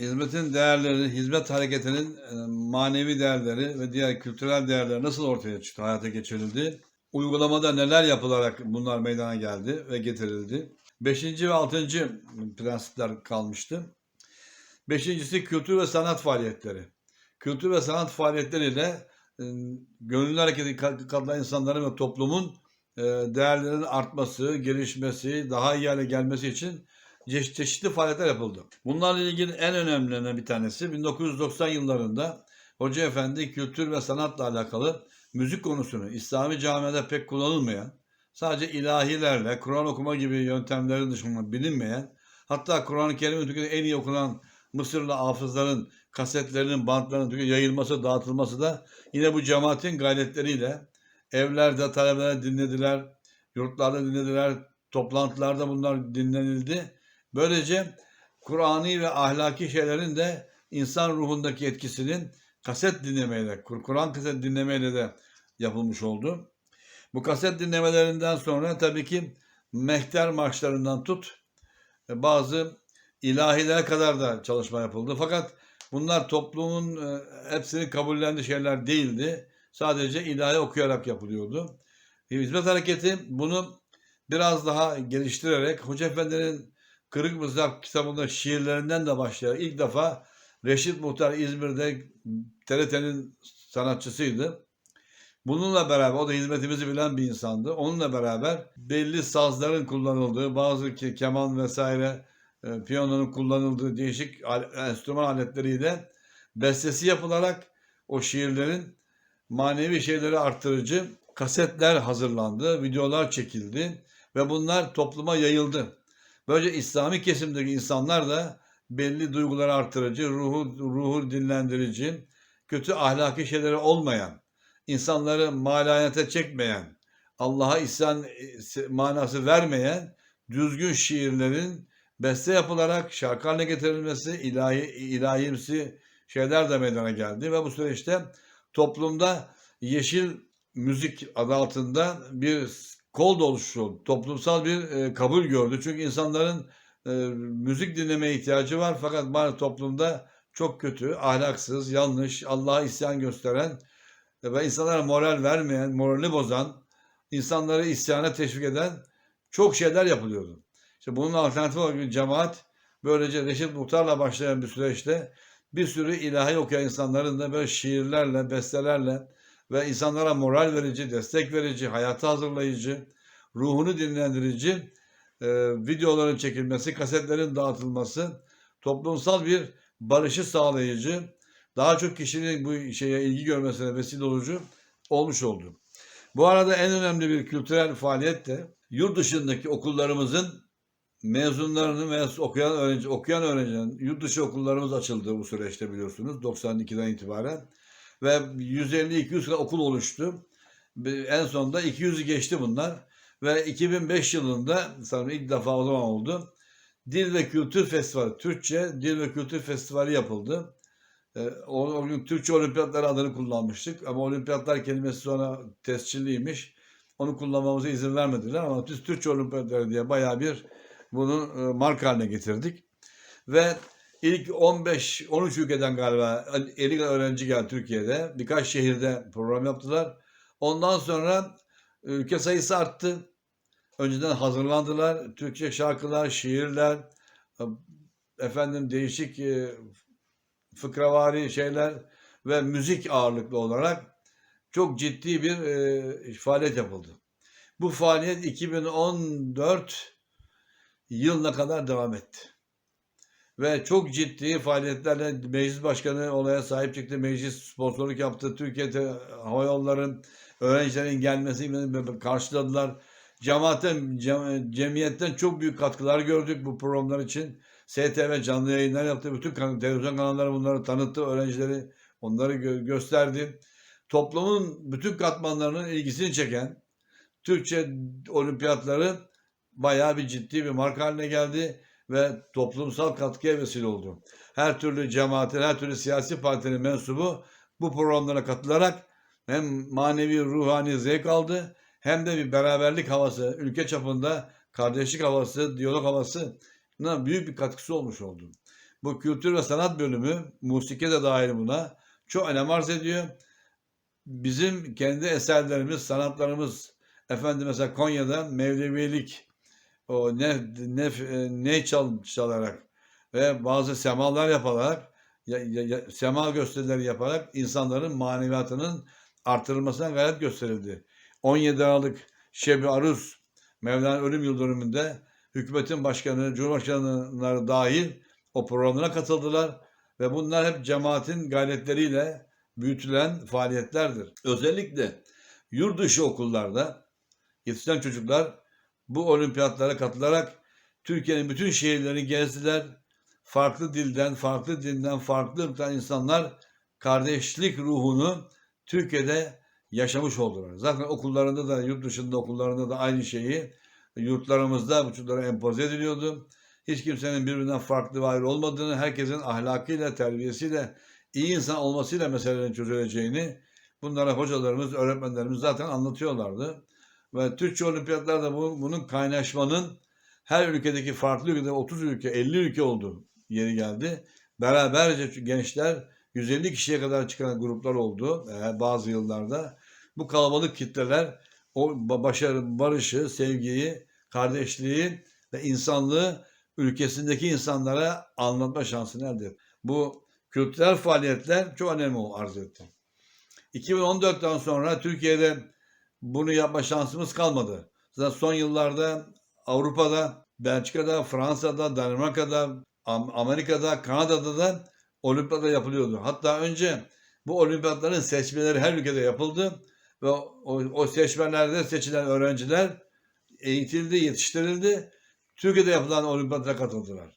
hizmetin değerleri, hizmet hareketinin e, manevi değerleri ve diğer kültürel değerler nasıl ortaya çıktı, hayata geçirildi? Uygulamada neler yapılarak bunlar meydana geldi ve getirildi? Beşinci ve altıncı prensipler kalmıştı. Beşincisi kültür ve sanat faaliyetleri. Kültür ve sanat faaliyetleriyle e, gönüllü hareketi katılan insanların ve toplumun e, değerlerinin artması, gelişmesi, daha iyi hale gelmesi için çeşitli faaliyetler yapıldı. Bunlarla ilgili en önemlilerinden bir tanesi 1990 yıllarında Hoca Efendi kültür ve sanatla alakalı müzik konusunu İslami camiada pek kullanılmayan, sadece ilahilerle, Kur'an okuma gibi yöntemlerin dışında bilinmeyen, hatta Kur'an-ı Kerim'in Türkiye'de en iyi okunan Mısırlı hafızların kasetlerinin, bantlarının Türkiye'de yayılması, dağıtılması da yine bu cemaatin gayretleriyle evlerde talebeler dinlediler, yurtlarda dinlediler, toplantılarda bunlar dinlenildi. Böylece Kur'ani ve ahlaki şeylerin de insan ruhundaki etkisinin kaset dinlemeyle, Kur- Kur'an kaset dinlemeyle de yapılmış oldu. Bu kaset dinlemelerinden sonra tabii ki mehter marşlarından tut e, bazı ilahilere kadar da çalışma yapıldı. Fakat bunlar toplumun e, hepsini kabullendiği şeyler değildi. Sadece ilahi okuyarak yapılıyordu. Hizmet Hareketi bunu biraz daha geliştirerek Hoca Efendi'nin Kırık Mızrak kitabında şiirlerinden de başlayarak ilk defa Reşit Muhtar İzmir'de TRT'nin sanatçısıydı. Bununla beraber o da hizmetimizi bilen bir insandı. Onunla beraber belli sazların kullanıldığı, bazı ke- keman vesaire, e, piyanonun kullanıldığı değişik al- enstrüman aletleriyle bestesi yapılarak o şiirlerin manevi şeyleri arttırıcı kasetler hazırlandı, videolar çekildi ve bunlar topluma yayıldı. Böylece İslami kesimdeki insanlar da belli duyguları artırıcı, ruhu, ruhu dinlendirici, kötü ahlaki şeyleri olmayan, insanları malayete çekmeyen, Allah'a isyan e, manası vermeyen düzgün şiirlerin beste yapılarak şarkı haline getirilmesi, ilahi, ilahimsi şeyler de meydana geldi ve bu süreçte toplumda yeşil müzik adı altında bir kol da oluştu. Toplumsal bir e, kabul gördü. Çünkü insanların e, müzik dinlemeye ihtiyacı var fakat maalesef toplumda çok kötü, ahlaksız, yanlış, Allah'a isyan gösteren ve insanlara moral vermeyen, moralini bozan, insanları isyana teşvik eden çok şeyler yapılıyordu. İşte bunun alternatifi olarak cemaat böylece Reşit Muhtar'la başlayan bir süreçte bir sürü ilahi okuyan insanların da böyle şiirlerle, bestelerle ve insanlara moral verici, destek verici, hayata hazırlayıcı, ruhunu dinlendirici e, videoların çekilmesi, kasetlerin dağıtılması, toplumsal bir barışı sağlayıcı, daha çok kişinin bu şeye ilgi görmesine vesile olucu olmuş oldu. Bu arada en önemli bir kültürel faaliyet de yurt dışındaki okullarımızın mezunlarını ve okuyan öğrenci okuyan öğrencilerin yurt dışı okullarımız açıldı bu süreçte biliyorsunuz 92'den itibaren ve 150-200 kadar okul oluştu. En sonunda 200'ü geçti bunlar ve 2005 yılında sanırım ilk defa o zaman oldu. Dil ve Kültür Festivali, Türkçe Dil ve Kültür Festivali yapıldı. Ee, O, o gün Türkçe Olimpiyatları adını kullanmıştık ama olimpiyatlar kelimesi sonra tescilliymiş. Onu kullanmamıza izin vermediler ama biz Türkçe Olimpiyatları diye bayağı bir bunu e, marka haline getirdik. Ve ilk 15-13 ülkeden galiba 50 öğrenci geldi Türkiye'de. Birkaç şehirde program yaptılar. Ondan sonra ülke sayısı arttı. Önceden hazırlandılar. Türkçe şarkılar, şiirler, e, efendim değişik e, fıkravari şeyler ve müzik ağırlıklı olarak çok ciddi bir e, faaliyet yapıldı. Bu faaliyet 2014 yılına kadar devam etti. Ve çok ciddi faaliyetlerle meclis başkanı olaya sahip çıktı. Meclis sponsorluk yaptı. Türkiye'de hava yolların öğrencilerin gelmesi karşıladılar. Cemaatten, cem- cemiyetten çok büyük katkılar gördük bu programlar için. STV canlı yayınlar yaptı. Bütün kan- televizyon kanalları bunları tanıttı. Öğrencileri onları gö- gösterdi. Toplumun bütün katmanlarının ilgisini çeken Türkçe olimpiyatları bayağı bir ciddi bir marka haline geldi ve toplumsal katkıya vesile oldu. Her türlü cemaatin, her türlü siyasi partinin mensubu bu programlara katılarak hem manevi, ruhani zevk aldı hem de bir beraberlik havası, ülke çapında kardeşlik havası, diyalog havası büyük bir katkısı olmuş oldu. bu kültür ve sanat bölümü, musiki de dahil buna çok önem arz ediyor. Bizim kendi eserlerimiz, sanatlarımız, efendim mesela Konya'da Mevlevilik, o ne ne ne çal, çalarak ve bazı semalar yaparak ya, ya, ya- sema gösterileri yaparak insanların maneviyatının artırılmasına gayret gösterildi. 17 Aralık Şebi Aruz Mevlana ölüm yıl dönümünde hükümetin başkanı, cumhurbaşkanları dahil o programına katıldılar ve bunlar hep cemaatin gayretleriyle büyütülen faaliyetlerdir. Özellikle yurt dışı okullarda yetişen çocuklar bu olimpiyatlara katılarak Türkiye'nin bütün şehirlerini gezdiler. Farklı dilden, farklı dinden, farklı ırktan insanlar kardeşlik ruhunu Türkiye'de yaşamış oldular. Zaten okullarında da, yurt dışında okullarında da aynı şeyi yurtlarımızda bu çocuklara empoze ediliyordu. Hiç kimsenin birbirinden farklı ve ayrı olmadığını, herkesin ahlakıyla, terbiyesiyle, iyi insan olmasıyla meselelerin çözüleceğini bunlara hocalarımız, öğretmenlerimiz zaten anlatıyorlardı. Ve Türkçe olimpiyatlarda bu, bunun kaynaşmanın her ülkedeki farklı ülkede 30 ülke, 50 ülke oldu yeri geldi. Beraberce gençler 150 kişiye kadar çıkan gruplar oldu bazı yıllarda. Bu kalabalık kitleler o ba- başarı, barışı, sevgiyi, kardeşliği ve insanlığı ülkesindeki insanlara anlatma şansını elde. Bu kültürel faaliyetler çok önemli arz etti. 2014'ten sonra Türkiye'de bunu yapma şansımız kalmadı. Zaten son yıllarda Avrupa'da, Belçika'da, Fransa'da, Danimarka'da, Am- Amerika'da, Kanada'da da olimpiyatlar yapılıyordu. Hatta önce bu olimpiyatların seçmeleri her ülkede yapıldı ve o, o seçmelerde seçilen öğrenciler eğitildi, yetiştirildi. Türkiye'de yapılan olimpiyatlara katıldılar.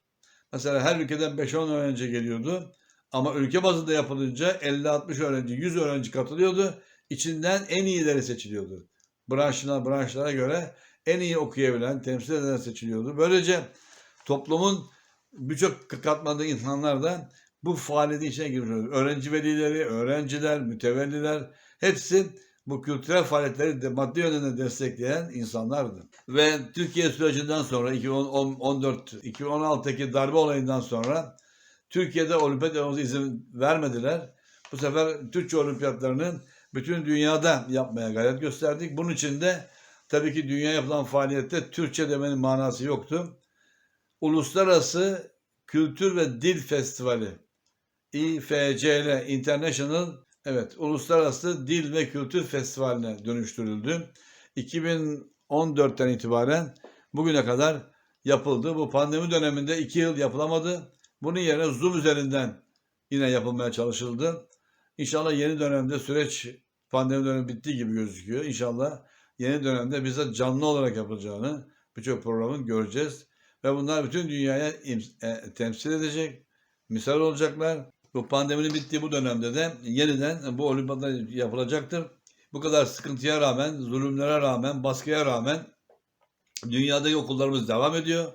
Mesela her ülkeden 5-10 öğrenci geliyordu. Ama ülke bazında yapılınca 50-60 öğrenci, 100 öğrenci katılıyordu. İçinden en iyileri seçiliyordu. Branşına, branşlara göre en iyi okuyabilen, temsil eden seçiliyordu. Böylece toplumun birçok katmanlı insanlar da bu faaliyetin içine giriyor. Öğrenci velileri, öğrenciler, mütevelliler hepsi bu kültürel faaliyetleri de maddi yönde destekleyen insanlardı. Ve Türkiye sürecinden sonra 2014 2016'daki darbe olayından sonra Türkiye'de olimpiyat izin vermediler. Bu sefer Türkçe olimpiyatlarını bütün dünyada yapmaya gayret gösterdik. Bunun için de tabii ki dünya yapılan faaliyette Türkçe demenin manası yoktu. Uluslararası Kültür ve Dil Festivali IFCL International evet Uluslararası Dil ve Kültür Festivali'ne dönüştürüldü. 2014'ten itibaren bugüne kadar yapıldı. Bu pandemi döneminde iki yıl yapılamadı. Bunun yerine Zoom üzerinden yine yapılmaya çalışıldı. İnşallah yeni dönemde süreç pandemi dönemi bittiği gibi gözüküyor. İnşallah yeni dönemde bize canlı olarak yapılacağını birçok programın göreceğiz. Ve bunlar bütün dünyaya e, temsil edecek, misal olacaklar. Bu pandeminin bittiği bu dönemde de yeniden bu olimpiyatlar yapılacaktır. Bu kadar sıkıntıya rağmen, zulümlere rağmen, baskıya rağmen dünyadaki okullarımız devam ediyor.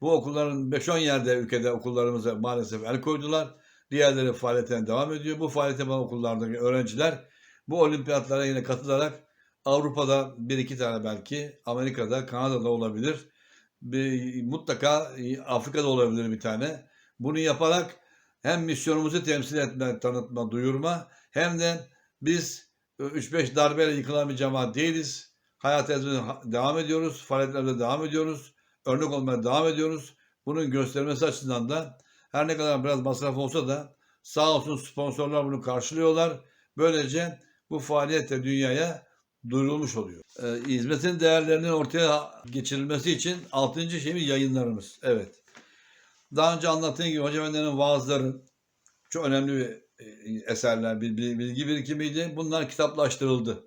Bu okulların 5-10 yerde ülkede okullarımıza maalesef el koydular. Diğerleri faaliyetine devam ediyor. Bu faaliyete yapan okullardaki öğrenciler bu olimpiyatlara yine katılarak Avrupa'da bir iki tane belki, Amerika'da, Kanada'da olabilir. Bir, mutlaka Afrika'da olabilir bir tane. Bunu yaparak hem misyonumuzu temsil etme, tanıtma, duyurma hem de biz 3-5 darbeyle yıkılan bir cemaat değiliz. Hayatımıza devam ediyoruz, faaliyetlerimize devam ediyoruz. Örnek olmaya devam ediyoruz. Bunun göstermesi açısından da her ne kadar biraz masraf olsa da sağ olsun sponsorlar bunu karşılıyorlar. Böylece bu faaliyet de dünyaya duyurulmuş oluyor. Ee, hizmetin değerlerinin ortaya geçirilmesi için altıncı şeyimiz yayınlarımız. Evet. Daha önce anlattığım gibi Hoca Efendi'nin vaazları çok önemli bir e, eserler, bilgi birikimiydi. Bunlar kitaplaştırıldı.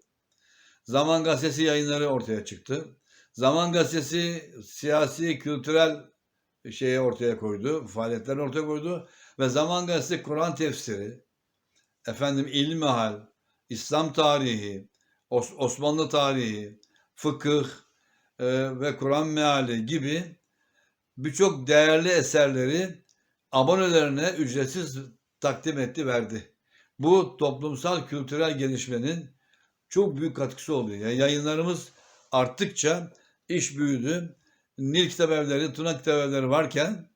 Zaman Gazetesi yayınları ortaya çıktı. Zaman Gazetesi siyasi, kültürel şeyi ortaya koydu, faaliyetlerini ortaya koydu ve Zaman Gazetesi Kur'an tefsiri, efendim ilmihal, İslam tarihi, Os- Osmanlı tarihi, fıkıh e, ve Kur'an meali gibi birçok değerli eserleri abonelerine ücretsiz takdim etti, verdi. Bu toplumsal kültürel gelişmenin çok büyük katkısı oluyor. Yani yayınlarımız arttıkça iş büyüdü. Nil kitap Tuna kitap varken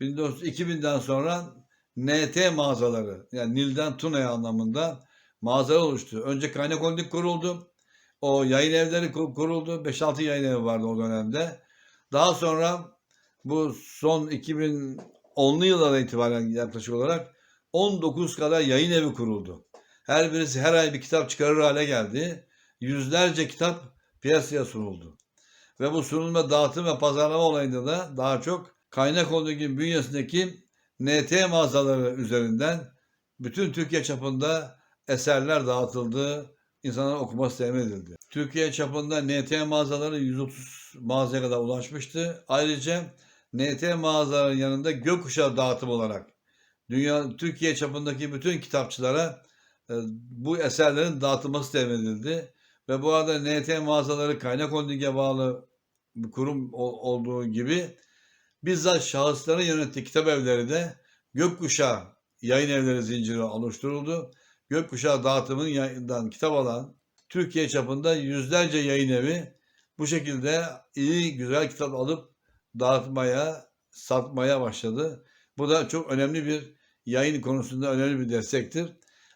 2000'den sonra NT mağazaları yani Nil'den Tuna'ya anlamında mağazalar oluştu. Önce kaynak holding kuruldu. O yayın evleri kur- kuruldu. 5-6 yayın evi vardı o dönemde. Daha sonra bu son 2010'lu yıllara itibaren yaklaşık olarak 19 kadar yayın evi kuruldu. Her birisi her ay bir kitap çıkarır hale geldi. Yüzlerce kitap piyasaya sunuldu. Ve bu sunum ve dağıtım ve pazarlama olayında da daha çok kaynak holdingin bünyesindeki NT mağazaları üzerinden bütün Türkiye çapında eserler dağıtıldı. insanların okuması temin edildi. Türkiye çapında NT mağazaları 130 mağazaya kadar ulaşmıştı. Ayrıca NT mağazaların yanında gökkuşağı dağıtım olarak dünya Türkiye çapındaki bütün kitapçılara e, bu eserlerin dağıtılması temin edildi. Ve bu arada NT mağazaları kaynak holdinge bağlı bir kurum ol- olduğu gibi bizzat şahısların yönettiği kitap evleri de Gökkuşağı yayın evleri zinciri oluşturuldu. Gökkuşağı dağıtımının yayından kitap alan Türkiye çapında yüzlerce yayın evi bu şekilde iyi güzel kitap alıp dağıtmaya, satmaya başladı. Bu da çok önemli bir yayın konusunda önemli bir destektir.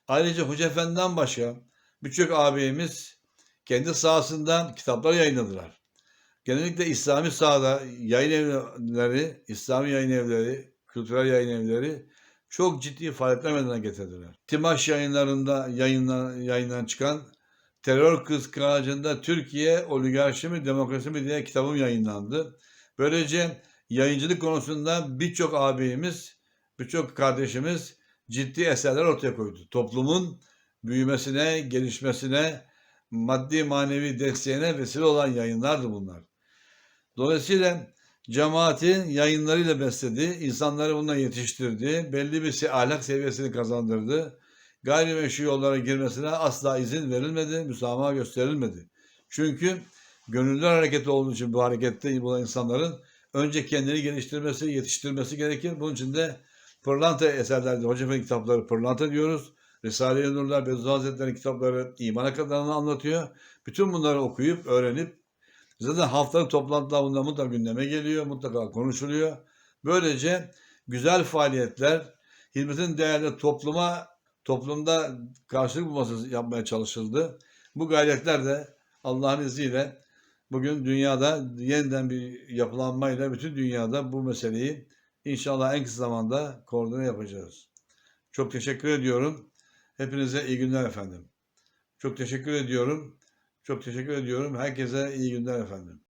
Ayrıca Hoca Efendi'den başka birçok ağabeyimiz kendi sahasında kitaplar yayınladılar. Genellikle İslami sahada yayın evleri, İslami yayın evleri, kültürel yayın evleri çok ciddi faaliyetler meydana getirdiler. Timaş yayınlarında yayınlan, yayından çıkan Terör Kıskacında Türkiye Oligarşi mi Demokrasi mi diye kitabım yayınlandı. Böylece yayıncılık konusunda birçok ağabeyimiz, birçok kardeşimiz ciddi eserler ortaya koydu. Toplumun büyümesine, gelişmesine, maddi manevi desteğine vesile olan yayınlardı bunlar. Dolayısıyla cemaatin yayınlarıyla besledi, insanları bununla yetiştirdi, belli bir ahlak seviyesini kazandırdı. Gayrimeşru yollara girmesine asla izin verilmedi, müsamaha gösterilmedi. Çünkü gönüllü hareketi olduğu için bu harekette bulunan insanların önce kendini geliştirmesi, yetiştirmesi gerekir. Bunun için de pırlanta eserlerde, Hoca Efendi kitapları pırlanta diyoruz. Risale-i Nurlar, Beyazıt Hazretleri'nin kitapları imana kadarını anlatıyor. Bütün bunları okuyup, öğrenip Zaten haftalık toplantılar bunlar mutlaka gündeme geliyor, mutlaka konuşuluyor. Böylece güzel faaliyetler, hizmetin değerli topluma, toplumda karşılık bulması yapmaya çalışıldı. Bu gayretler de Allah'ın izniyle bugün dünyada yeniden bir yapılanmayla bütün dünyada bu meseleyi inşallah en kısa zamanda koordine yapacağız. Çok teşekkür ediyorum. Hepinize iyi günler efendim. Çok teşekkür ediyorum. Çok teşekkür ediyorum. Herkese iyi günler efendim.